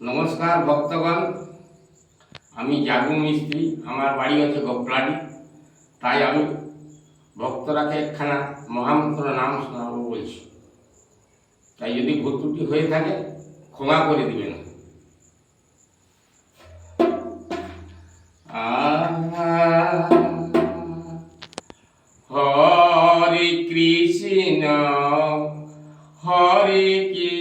নমস্কার, ভক্তগণ। আমি জাগু মিস্ত্রি, আমার বাড়ি হচ্ছে গোপলাডি তাই আমি ভক্তরাকে একখানা মহামন্ত্র নাম শোনাবো বলছি। তাই যদি ভুল হয়ে থাকে, ক্ষমা করে দিবেন। হরে কৃষ্ণ হরে কৃষ্ণ।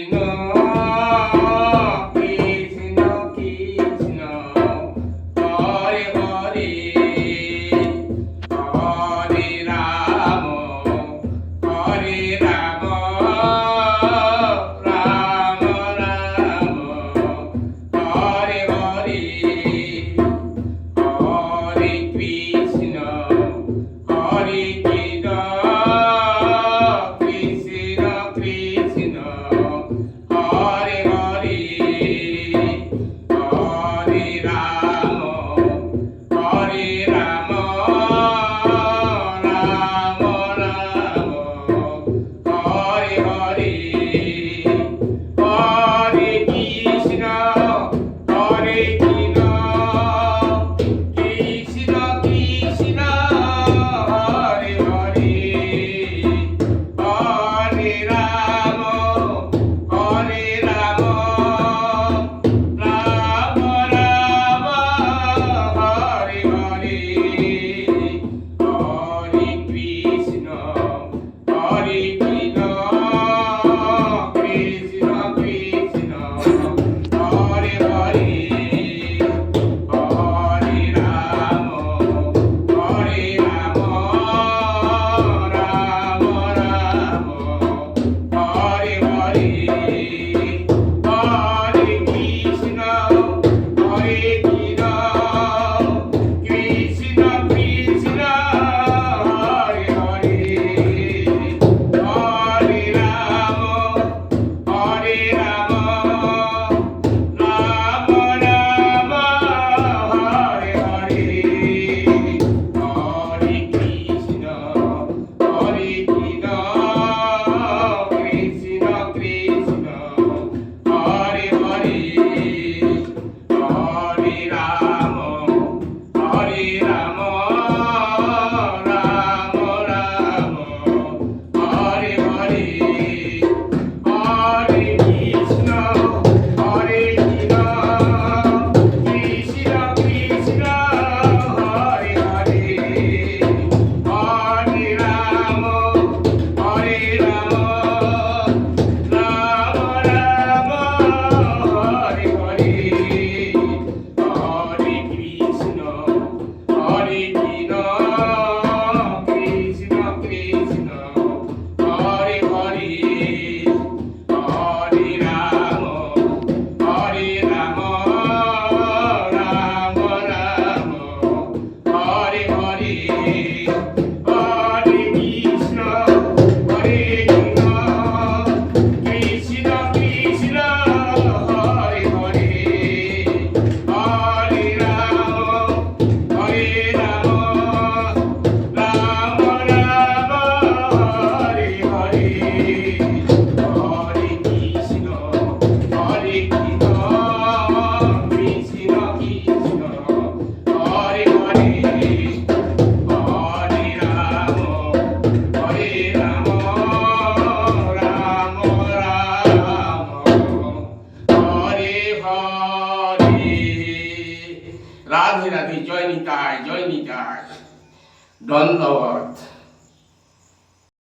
রাধে রাধে জয় নিতায় জয় নিতায় ধন্যবাদ